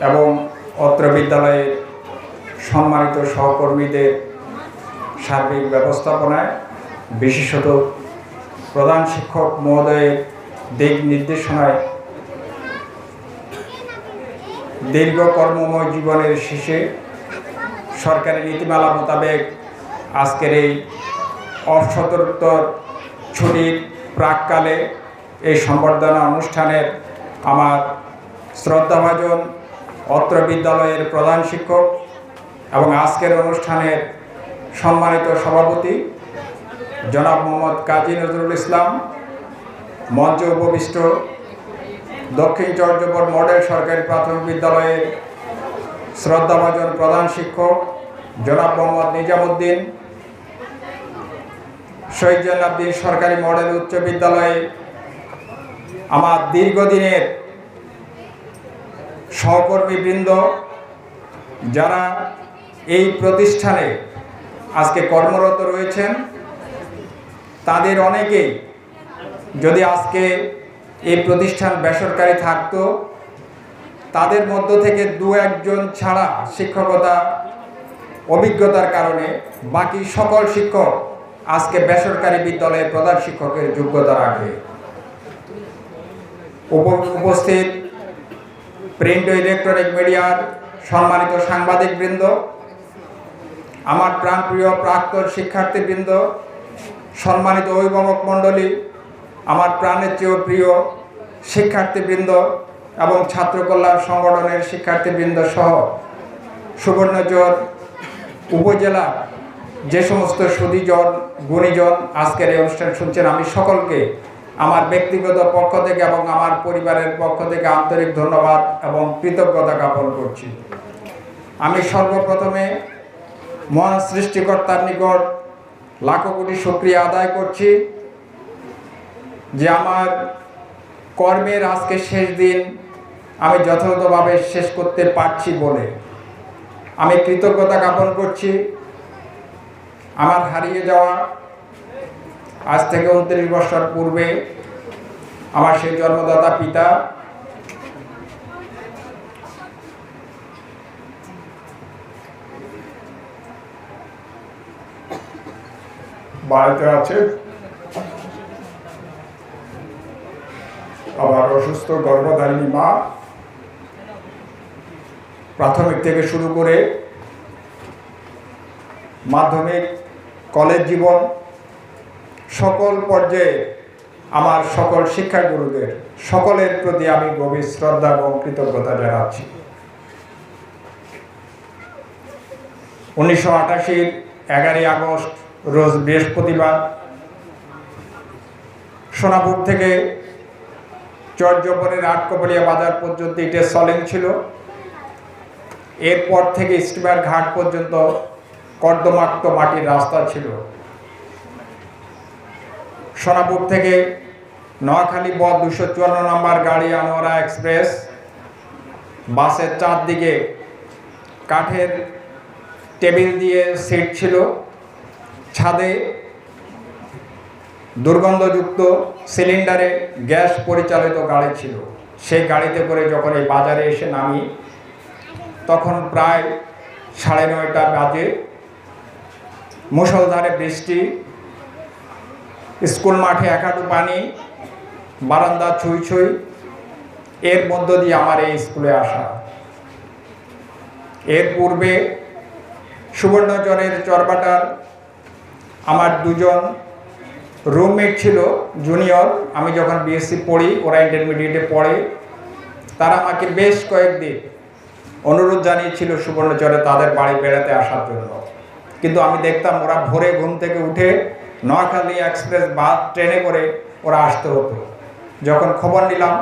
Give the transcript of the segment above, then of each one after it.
এবং অত্র বিদ্যালয়ের সম্মানিত সহকর্মীদের সার্বিক ব্যবস্থাপনায় বিশেষত প্রধান শিক্ষক মহোদয়ের দিক নির্দেশনায় দীর্ঘ কর্মময় জীবনের শেষে সরকারি নীতিমালা মোতাবেক আজকের এই অসতর্কর ছুটির প্রাককালে এই সম্বর্ধনা অনুষ্ঠানের আমার শ্রদ্ধাভাজন অত্র বিদ্যালয়ের প্রধান শিক্ষক এবং আজকের অনুষ্ঠানের সম্মানিত সভাপতি জনাব মোহাম্মদ কাজী নজরুল ইসলাম, মঞ্চে উপবিষ্ট দক্ষিণ চর্যপুর মডেল সরকারি প্রাথমিক বিদ্যালয়ের শ্রদ্ধাভাজন প্রধান শিক্ষক জনাব মোহাম্মদ নিজামুদ্দিন, শহীদ জনাবদ্দিন সরকারি মডেল উচ্চ বিদ্যালয়ে আমার দীর্ঘদিনের সহকর্মীবৃন্দ, যারা এই প্রতিষ্ঠানে আজকে কর্মরত রয়েছেন, তাদের অনেকেই যদি আজকে এই প্রতিষ্ঠান বেসরকারি থাকতো, তাদের মধ্য থেকে দু একজন ছাড়া শিক্ষকতা অভিজ্ঞতার কারণে বাকি সকল শিক্ষক আজকে বেসরকারি বিদ্যালয়ে প্রধান শিক্ষকের যোগ্যতা রাখে উপ- উপস্থিত প্রিন্ট ও ইলেকট্রনিক মিডিয়ার সম্মানিত সাংবাদিকবৃন্দ, আমার প্রাণপ্রিয় প্রাক্তন শিক্ষার্থীবৃন্দ, সম্মানিত অভিভাবক মণ্ডলী, আমার প্রাণের চেয়েও প্রিয় শিক্ষার্থীবৃন্দ এবং ছাত্র কল্যাণ সংগঠনের শিক্ষার্থীবৃন্দ সহ সুবর্ণচর উপজেলা যে সমস্ত সুদীজন গুণীজন আজকের এই অনুষ্ঠান শুনছেন আমি সকলকে আমার ব্যক্তিগত পক্ষ থেকে এবং আমার পরিবারের পক্ষ থেকে আন্তরিক ধন্যবাদ এবং কৃতজ্ঞতা জ্ঞাপন করছি। আমি সর্বপ্রথমে মহান সৃষ্টিকর্তার নিকট লাখো কোটি শুক্রিয়া আদায় করছি যে আমার কর্মের আজকে শেষ দিন আমি যথাযথভাবে শেষ করতে পারছি বলে। আমি কৃতজ্ঞতা জ্ঞাপন করছি। আমার হারিয়ে যাওয়া আজ থেকে উনত্রিশ বছর পূর্বে আমার সেই জন্মদাতা পিতা। বাড়িতে আছে। আবার অসুস্থ গর্ভধারিণী মা। প্রাথমিক থেকে শুরু করে মাধ্যমিক, কলেজ জীবন, সকল পর্যায়ে আমার সকল শিক্ষাগুরুদের, সকলের প্রতি আমি গভীর শ্রদ্ধা এবং কৃতজ্ঞতা জানাচ্ছি। উনিশশো আটাশির এগারোই আগস্ট, রোজ বৃহস্পতিবার, সোনাপুর থেকে চরজপরের আটকপলিয়া বাজার পর্যন্ত ইটের সলিং ছিল। এরপর থেকে স্টিমার ঘাট পর্যন্ত কর্দমাক্ত মাটির রাস্তা ছিল। সোনাপুর থেকে নোয়াখালী পথ দুশো চুয়ান্ন নম্বর গাড়ি আনোয়ারা এক্সপ্রেস। বাসের চারদিকে কাঠের টেবিল দিয়ে সিট ছিল। ছাদে দুর্গন্ধযুক্ত সিলিন্ডারে গ্যাস পরিচালিত গাড়ি ছিল। সেই গাড়িতে করে যখন এই বাজারে এসে নামি, তখন প্রায় সাড়ে নয়টা বাজে। মুষলধারে বৃষ্টি স্কুল মাঠে একাটু পানি, বারান্দা ছুঁই ছুঁই, এর মধ্য দিয়ে আমার এই স্কুলে আসা। এর পূর্বে সুবর্ণচরের চরবাটার আমার দুজন রুমমেট ছিল, জুনিয়র। আমি যখন বিএসসি পড়ি, ওরা ইন্টারমিডিয়েটে পড়ে। তারা আমাকে বেশ কয়েকদিন অনুরোধ জানিয়েছিল সুবর্ণচরে তাদের বাড়ি বেড়াতে আসার জন্য। কিন্তু আমি দেখতাম ওরা ভোরে ঘুম থেকে উঠে নোয়াখালী এক্সপ্রেস বা ট্রেনে করে ওরা আসতে হতো। যখন খবর নিলাম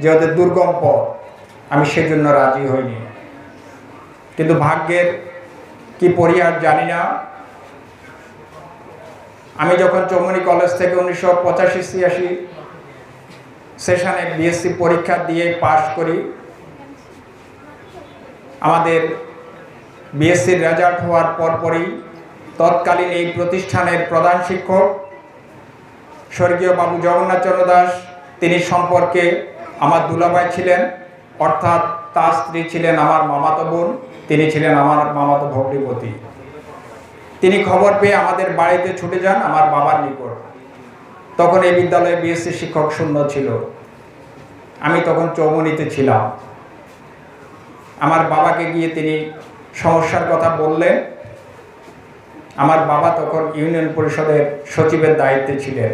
যে ওদের দুর্গম পথ, আমি সেজন্য রাজি হইনি। কিন্তু ভাগ্যের কি পরিহার জানি না। আমি যখন চৌমনি কলেজ থেকে উনিশশো পঁচাশি ছিয়াশি সেশনে বিএসসি পরীক্ষা দিয়ে পাশ করি, আমাদের বিএসসির রেজাল্ট হওয়ার পরপরই তৎকালীন এই প্রতিষ্ঠানের প্রধান শিক্ষক স্বর্গীয় বাবু জগন্নাথচন্দ্র দাস, তিনি সম্পর্কে আমার দুলাভাই ছিলেন, অর্থাৎ তার স্ত্রী ছিলেন আমার মামাতো বোন, তিনি ছিলেন আমার মামাতো ভগ্নিপতি। তিনি খবর পেয়ে আমাদের বাড়িতে ছুটে যান আমার বাবার নিকট। তখন এই বিদ্যালয়ে বিএসসি শিক্ষক শূন্য ছিল। আমি তখন চৌমনিতে ছিলাম। আমার বাবাকে গিয়ে তিনি সমস্যার কথা বললেন। আমার বাবা তখন ইউনিয়ন পরিষদের সচিবের দায়িত্বে ছিলেন।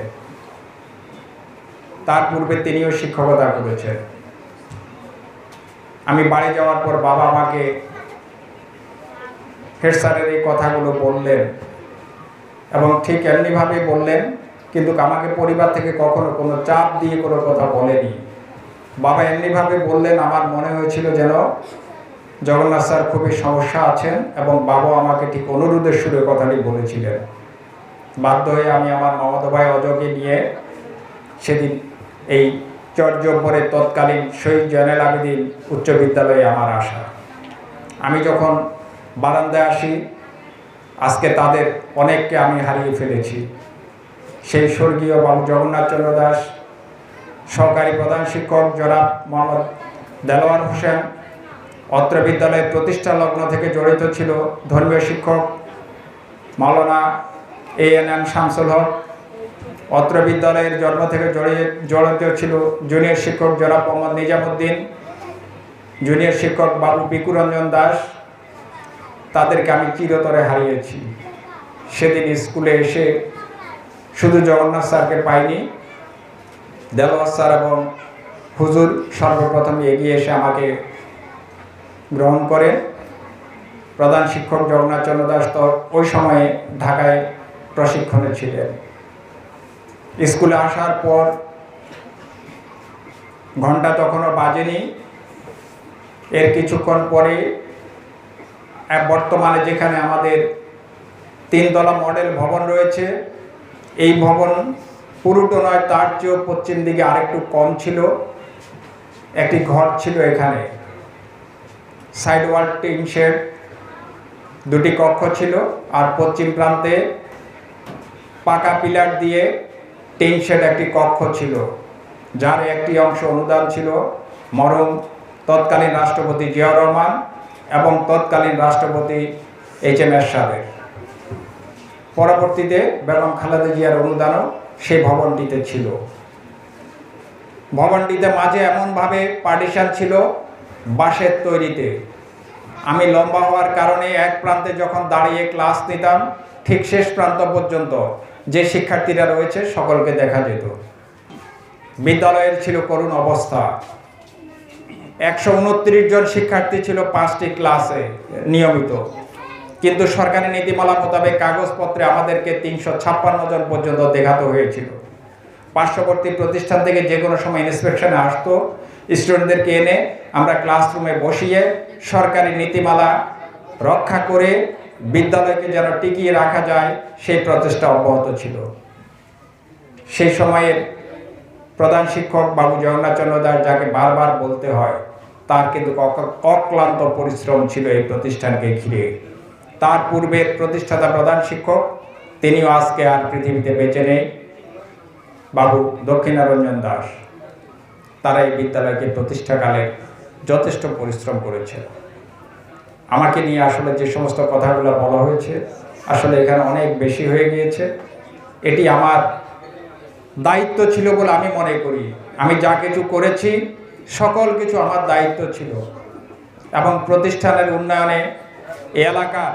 তার পূর্বে তিনিও শিক্ষকতা করেছেন। আমি বাড়ি যাওয়ার পর বাবা আমাকে হেড স্যারের এই কথাগুলো বললেন এবং ঠিক এমনিভাবে বললেন, কিন্তু আমাকে পরিবার থেকে কখনো কোনো চাপ দিয়ে কোনো কথা বলেনি। বাবা এমনিভাবে বললেন, আমার মনে হয়েছিল যেন জগন্নাথ স্যার খুবই সমস্যা আছেন এবং বাবা আমাকে ঠিক অনুরোধের সুরে কথাটি বলেছিলেন। বাধ্য হয়ে আমি আমার মামাতো ভাই অজয়কে নিয়ে সেদিন এই চর্যপরে তৎকালীন শহীদ জয়নাল আবেদিন উচ্চ বিদ্যালয়ে আমার আসা। আমি যখন বারান্দায় আসি, আজকে তাদের অনেককে আমি হারিয়ে ফেলেছি। সেই স্বর্গীয় বাবু জগন্নাথ চন্দ্র দাস, সহকারী প্রধান শিক্ষক জনাব মোহাম্মদ দেলোয়ার হোসেন অত্র বিদ্যালয়ের প্রতিষ্ঠা লগ্ন থেকে জড়িত ছিল ধর্মীয় শিক্ষক Maulana A N M Shamsul Haque. অত্র বিদ্যালয়ের জন্ম থেকে জড়িয়ে জড়িত ছিল জুনিয়র শিক্ষক জনাব মোহাম্মদ নিজামুদ্দিন, জুনিয়র শিক্ষক বাবু বিকুরঞ্জন দাস। তাদেরকে আমি চিরতরে হারিয়েছি। সেদিন স্কুলে এসে শুধু জগন্নাথ স্যারকে পাইনি, দেলোয়ার স্যার এবং হুজুর সর্বপ্রথম এগিয়ে এসে আমাকে গ্রহণ করেন প্রধান শিক্ষক জগন্নাথ চন্দ্র দাস তো ওই সময়ে ঢাকায় প্রশিক্ষণে ছিলেন। স্কুলে আসার পর ঘণ্টা তখনও বাজেনি। এর কিছুক্ষণ পরে বর্তমানে যেখানে আমাদের তিনতলা মডেল ভবন রয়েছে, এই ভবন পুরোটো নয়, তার চেয়েও পশ্চিম দিকে আরেকটু কম ছিল। একটি ঘর ছিল এখানে। সাইড ওয়াল টিন শেড, দুটি কক্ষ ছিল, আর পশ্চিম প্রান্তে পাকা পিলার দিয়ে টিন শেড একটি কক্ষ ছিল, যার একটি অংশ অনুদান ছিল মরম তৎকালীন রাষ্ট্রপতি জিয়াউর রহমান এবং তৎকালীন রাষ্ট্রপতি এইচ এম এস এরশাদের পরবর্তীতে বেগম খালেদা জিয়ার অনুদানও সেই ভবনটিতে ছিল। ভবনটিতে মাঝে এমনভাবে পার্টিশন ছিল বাঁশের তৈরিতে। আমি লম্বা হওয়ার কারণে এক প্রান্তে যখন দাঁড়িয়ে ক্লাস নিতাম, ঠিক শেষ প্রান্ত পর্যন্ত যে শিক্ষার্থীরা রয়েছে সকলকে দেখা যেত। বিদ্যালয়ের ছিল করুণ অবস্থা। একশো উনত্রিশ জন শিক্ষার্থী ছিল পাঁচটি ক্লাসে নিয়মিত। কিন্তু সরকারি নীতিমালা মোতাবেক কাগজপত্রে আমাদেরকে তিনশো ছাপ্পান্ন জন পর্যন্ত দেখাতে হয়েছিল। পার্শ্ববর্তী প্রতিষ্ঠান থেকে যে কোনো সময় ইন্সপেকশনে আসতো স্টুডেন্টদেরকে এনে আমরা ক্লাসরুমে বসিয়ে সরকারি নীতিমালা রক্ষা করে বিদ্যালয়কে যেন টিকিয়ে রাখা যায়, সেই প্রচেষ্টা অব্যাহত ছিল। সেই সময়ের প্রধান শিক্ষক বাবু জগন্নাথ চন্দ্র দাস যাকে বারবার বলতে হয়, তার কিন্তু অক- অক্লান্ত পরিশ্রম ছিল এই প্রতিষ্ঠানকে ঘিরে। তার পূর্বের প্রতিষ্ঠাতা প্রধান শিক্ষক, তিনিও আজকে আর পৃথিবীতে বেঁচে নেই, বাবু দক্ষিণারঞ্জন দাস। তারা এই বিদ্যালয়কে প্রতিষ্ঠাকালে যথেষ্ট পরিশ্রম করেছে। আমাকে নিয়ে আসলে যে সমস্ত কথাগুলো বলা হয়েছে, আসলে এখানে অনেক বেশি হয়ে গিয়েছে। এটি আমার দায়িত্ব ছিল বলে আমি মনে করি। আমি যা কিছু করেছি, সকল কিছু আমার দায়িত্ব ছিল। এবং প্রতিষ্ঠানের উন্নয়নে এ এলাকার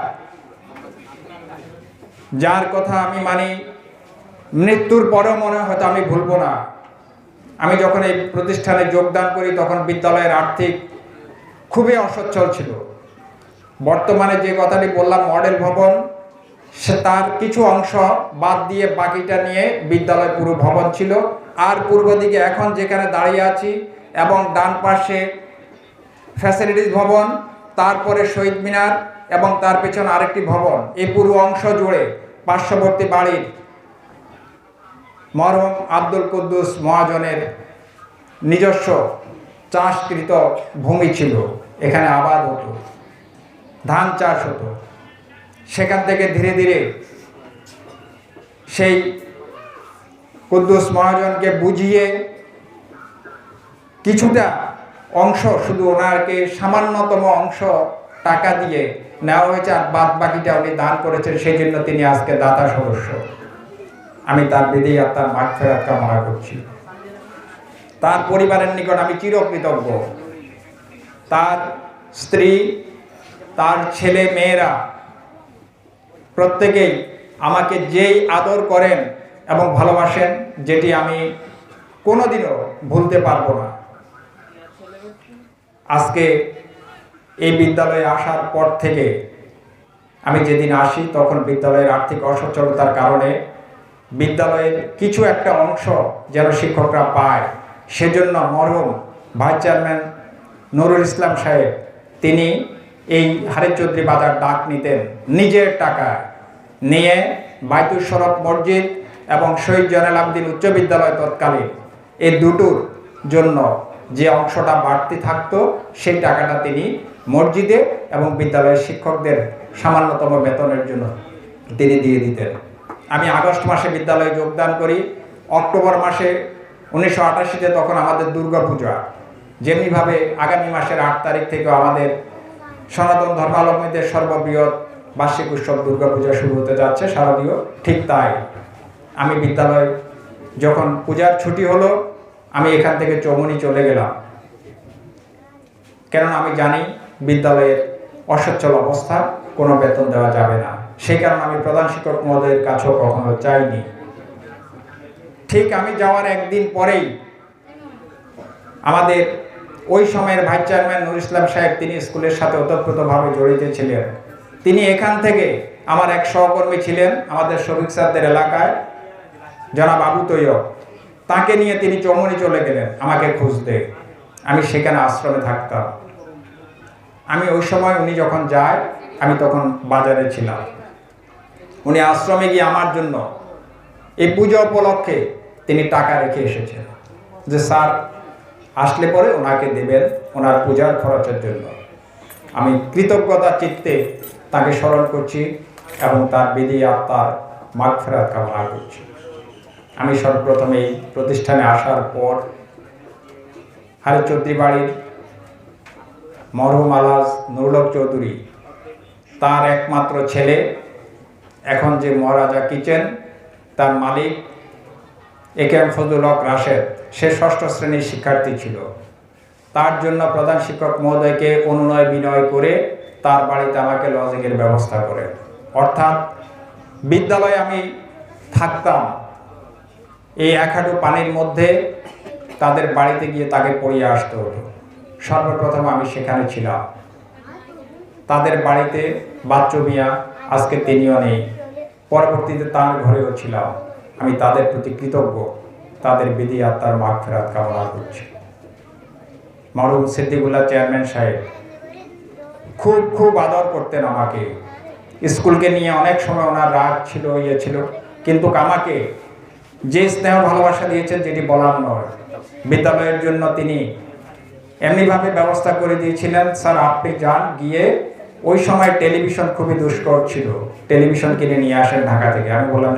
যার কথা আমি মানি, মৃত্যুর পরেও মনে হয়তো আমি ভুলবো না। আমি যখন এই প্রতিষ্ঠানে যোগদান করি, তখন বিদ্যালয়ের আর্থিক খুবই অসচ্ছল ছিল। বর্তমানে যে কথাটি বললাম, মডেল ভবন, সে তার কিছু অংশ বাদ দিয়ে বাকিটা নিয়ে বিদ্যালয় পুরো ভবন ছিল। আর পূর্ব দিকে এখন যেখানে দাঁড়িয়ে আছি এবং ডান পাশে ফ্যাসিলিটিস ভবন, তারপরে শহীদ মিনার এবং তার পেছনে আরেকটি ভবন, এই পুরো অংশ জুড়ে পার্শ্ববর্তী বাড়ির মরহম আব্দুল কুদ্দুস মহাজনের নিজস্ব চাষকৃত ভূমি ছিল। এখানে আবাদ হতো। ধান চাষ হতো। সেখান থেকে ধীরে ধীরে সেই কুদ্দুস মহাজনকে বুঝিয়ে কিছুটা অংশ শুধু ওনাকে সামান্যতম অংশ টাকা দিয়ে নেওয়া হয়েছে আর বাদ বাকিটা উনি দান করেছেন, সেই জন্য তিনি আজকে দাতা সদস্য। আমি তার বিধি আর তার মাঠ ফেরাত কামনা করছি। তার পরিবারের নিকট আমি চিরকৃতজ্ঞ। তার স্ত্রী, তার ছেলে মেয়েরা প্রত্যেকেই আমাকে যেই আদর করেন এবং ভালোবাসেন, যেটি আমি কোনোদিনও ভুলতে পারব না। আজকে এই বিদ্যালয়ে আসার পর থেকে আমি যেদিন আসি, তখন বিদ্যালয়ের আর্থিক অসচ্ছলতার কারণে বিদ্যালয়ের কিছু একটা অংশ যেন শিক্ষকরা পায়। সেজন্য মরহুম ভাইস চেয়ারম্যান নুরুল ইসলাম সাহেব, তিনি এই হারে চৌধুরী বাজার ডাক নিতেন নিজের টাকা নিয়ে বাইতুল শরফ মসজিদ এবং শহীদ জয়নাল আবদিন উচ্চ বিদ্যালয় তৎকালীন এই দুটোর জন্য যে অংশটা বাড়তি থাকতো, সেই টাকাটা তিনি মসজিদে এবং বিদ্যালয়ের শিক্ষকদের সামান্যতম বেতনের জন্য তিনি দিয়ে দিতেন। আমি আগস্ট মাসে বিদ্যালয়ে যোগদান করি। অক্টোবর মাসে উনিশশো আটাশিতে তখন আমাদের দুর্গাপূজা যেমনিভাবে আগামী মাসের আট তারিখ থেকে আমাদের সনাতন ধর্মাবলম্বীদের সর্ববৃহৎ বার্ষিক উৎসব দুর্গাপূজা শুরু হতে যাচ্ছে, শারদীয়। ঠিক তাই আমি বিদ্যালয় যখন পূজার ছুটি হলো, আমি এখান থেকে চৌমনি চলে গেলাম। কেননা আমি জানি বিদ্যালয়ের অসচ্ছল অবস্থা, কোনো বেতন দেওয়া যাবে না। সেই কারণে আমি প্রধান শিক্ষক মহোদয়ের কাছেও কখনো চাইনি ঠিক আমি যাওয়ার একদিন পরেই আমাদের ওই সময়ের ভাইস চেয়ারম্যান নুর ইসলাম সাহেব তিনি স্কুলের সাথে ওতপ্রোতভাবে জড়িত ছিলেন। তিনি এখান থেকে আমার এক সহকর্মী ছিলেন আমাদের শফিক স্যারদের এলাকায়, জনাব আবু তৈয়ব। তাকে নিয়ে তিনি চৌমনি চলে গেলেন, আমাকে খুঁজতে। আমি সেখানে আশ্রমে থাকতাম। আমি ওই সময় উনি যখন যায়, আমি তখন বাজারে ছিলাম। উনি আশ্রমে গিয়ে আমার জন্য এই পুজো উপলক্ষে তিনি টাকা রেখে এসেছেন যে, স্যার, আসলে পরে ওনাকে দেবেন ওনার পূজার খরচের জন্য। আমি কৃতজ্ঞতা চিত্তে তাকে স্মরণ করছি এবং তার বিধি আত্মার মাগ ফেরাত কামনা করছি। আমি সর্বপ্রথম এই প্রতিষ্ঠানে আসার পর হারি চৌধুরী বাড়ির মরহুম আলাজ নুরুলক চৌধুরী, তার একমাত্র ছেলে এখন যে মহারাজা কিচেন, তার মালিক, A K M Fazlul Haque Rashed, সে ষষ্ঠ শ্রেণির শিক্ষার্থী ছিল। তার জন্য প্রধান শিক্ষক মহোদয়কে অনুনয় বিনয় করে তার বাড়িতে আমাকে লজিংয়ের ব্যবস্থা করে। অর্থাৎ বিদ্যালয়ে আমি থাকতাম, এই এক হাঁটু পানির মধ্যে তাদের বাড়িতে গিয়ে তাকে পড়িয়ে আসতে হতো। সর্বপ্রথম আমি সেখানে ছিলাম। তাদের বাড়িতে বাচ্চু মিয়া, আজকে তিনিও নেই। পরবর্তীতে তার ঘরেও ছিলাম। আমি তাদের প্রতি কৃতজ্ঞ। তাদের বিধি আত্মার মাগ ফেরাত কামনা করছি। মরুম সিদ্দিকুল্লাহ চেয়ারম্যান সাহেব, খুব খুব আদর করতেন আমাকে। স্কুলকে নিয়ে অনেক সময় ওনার রাগ ছিল ইয়ে ছিল। কিন্তু আমাকে যে স্নেহ ভালোবাসা দিয়েছেন যেটি বলার নয়। বিদ্যালয়ের জন্য তিনি এমনিভাবে ব্যবস্থা করে দিয়েছিলেন, স্যার, আপনি যান, গিয়ে ওই সময় টেলিভিশন খুবই দুষ্কর ছিল। টেলিভিশন কিনে নিয়ে আসেন ঢাকা থেকে। আমি বললাম